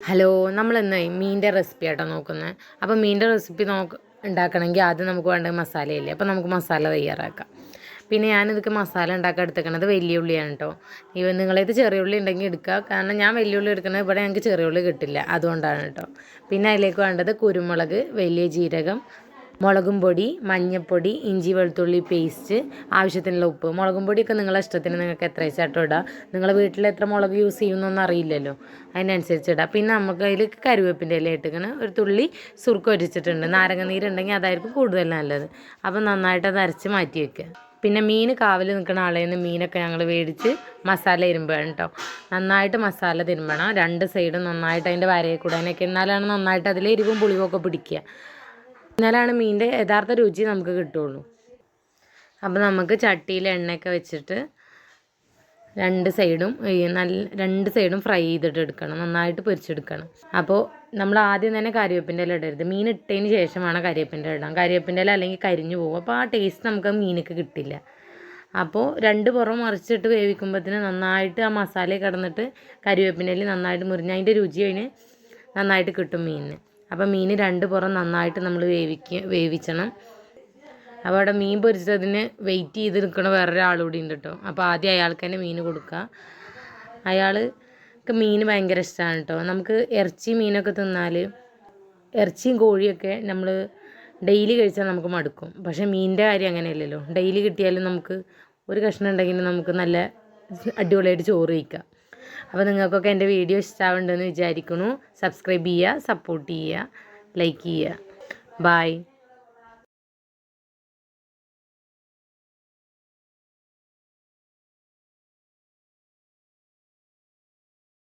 Hello നമ്മൾ നമ്മളിന്ന് മീന്റെ റെസിപ്പി ആട്ടോ നോക്കുന്നത് അപ്പോൾ മീന്റെ റെസിപ്പി നോക്ക് ഉണ്ടാക്കണമെങ്കിൽ ആദ്യം നമുക്ക് വേണ്ട മസാലയില്ലേ? അപ്പോൾ നമുക്ക് മസാല തയ്യാറാക്കാം. പിന്നെ ഞാനിതൊക്കെ മസാല ഉണ്ടാക്കാൻ എടുത്തേക്കണത് വലിയ ഉള്ളിയാണ് കേട്ടോ ഇവ നിങ്ങളേത് ചെറിയ ഉള്ളി ഉണ്ടെങ്കിൽ എടുക്കുക കാരണം ഞാൻ വലിയ ഉള്ളി എടുക്കണത് ഇവിടെ ഞങ്ങൾക്ക് ചെറിയ ഉള്ളി കിട്ടില്ല. അതുകൊണ്ടാണ് കേട്ടോ പിന്നെ അതിലേക്ക് വേണ്ടത് കുരുമുളക് വലിയ ജീരകം മുളകും പൊടി മഞ്ഞൾപ്പൊടി ഇഞ്ചി വെളുത്തുള്ളി പേസ്റ്റ് ആവശ്യത്തിനുള്ള ഉപ്പ്. മുളകും പൊടിയൊക്കെ നിങ്ങളെ ഇഷ്ടത്തിന് നിങ്ങൾക്ക് എത്ര വെച്ചാട്ടോ ഇടാം. നിങ്ങളെ വീട്ടിൽ എത്ര മുളക് യൂസ് ചെയ്യുന്നൊന്നും അറിയില്ലല്ലോ. അതിനനുസരിച്ച് ഇടാം. പിന്നെ നമുക്ക് അതിൽ കരുവേപ്പിന്റെ ഇല ഇട്ടിങ്ങനെ ഒരു തുള്ളി സുർക്ക് ഒരിച്ചിട്ടുണ്ട്. നാരങ്ങ നീരുണ്ടെങ്കിൽ അതായിരിക്കും കൂടുതൽ നല്ലത്. അപ്പം നന്നായിട്ട് അത് അരച്ച് മാറ്റി വെക്കുക. പിന്നെ മീൻ കാവൽ നിൽക്കുന്ന ആളെ നിന്ന് മീനൊക്കെ ഞങ്ങൾ മേടിച്ച് മസാല തിരുമ്പണം കേട്ടോ. നന്നായിട്ട് മസാല തിരുമ്പണം. രണ്ട് സൈഡും നന്നായിട്ട് അതിന്റെ വരയിൽ കൂടാനൊക്കെ എന്നാലാണ് നന്നായിട്ട് അതിൽ എരിവും പുളിവൊക്കെ പിടിക്കുക. എന്നാലാണ് മീനിന്റെ യഥാർത്ഥ രുചി നമുക്ക് കിട്ടുള്ളൂ. അപ്പോൾ നമുക്ക് ചട്ടിയിൽ എണ്ണയൊക്കെ വെച്ചിട്ട് രണ്ട് സൈഡും നല്ല രണ്ട് സൈഡും ഫ്രൈ ചെയ്തിട്ട് എടുക്കണം. നന്നായിട്ട് പൊരിച്ചെടുക്കണം. അപ്പോൾ നമ്മൾ ആദ്യം തന്നെ കരിവേപ്പിന്റെ ഇല ഇടരുത്. മീൻ ഇട്ടതിന് ശേഷമാണ് കരിവേപ്പിന്റെ ഇടാം കരിവേപ്പിന്റെ ഇല അല്ലെങ്കിൽ കരിഞ്ഞു പോകും. അപ്പോൾ ആ ടേസ്റ്റ് നമുക്ക് മീനൊക്കെ കിട്ടില്ല. അപ്പോൾ രണ്ട് പുറം മറിച്ചിട്ട് വേവിക്കുമ്പോഴത്തേന് നന്നായിട്ട് ആ മസാല കിടന്നിട്ട് കരിവേപ്പിന്റെ ഇല നന്നായിട്ട് മുറിഞ്ഞ് അതിന്റെ രുചി അതിന് നന്നായിട്ട് കിട്ടും മീനിന്. അപ്പോൾ മീൻ രണ്ട് പുറം നന്നായിട്ട് നമ്മൾ വേവിക്ക വേവിച്ചണം. അപ്പോൾ അവിടെ മീൻ പൊരിച്ചതിന് വെയിറ്റ് ചെയ്ത് നിൽക്കണ വേറൊരാൾ കൂടി ഉണ്ട് കേട്ടോ അപ്പോൾ ആദ്യം അയാൾക്ക് തന്നെ മീൻ കൊടുക്കുക അയാൾക്ക് മീൻ ഭയങ്കര ഇഷ്ടമാണ് കേട്ടോ നമുക്ക് ഇറച്ചി മീനൊക്കെ തിന്നാൽ ഇറച്ചിയും കോഴിയൊക്കെ നമ്മൾ ഡെയിലി കഴിച്ചാൽ നമുക്ക് മടുക്കും. പക്ഷേ മീനിന്റെ കാര്യം അങ്ങനെയല്ലല്ലോ. ഡെയിലി കിട്ടിയാലും നമുക്ക് ഒരു കഷ്ണം ഉണ്ടെങ്കിൽ നമുക്ക് നല്ല അടിപൊളിയായിട്ട് ചോറ് കഴിക്കാം. അപ്പോൾ നിങ്ങൾക്കൊക്കെ എന്റെ വീഡിയോ ഇഷ്ടമാവുണ്ടെന്ന് വിചാരിക്കുന്നു. സബ്സ്ക്രൈബ് ചെയ്യുക സപ്പോർട്ട് ചെയ്യുക ലൈക്ക് ചെയ്യുക. ബായ്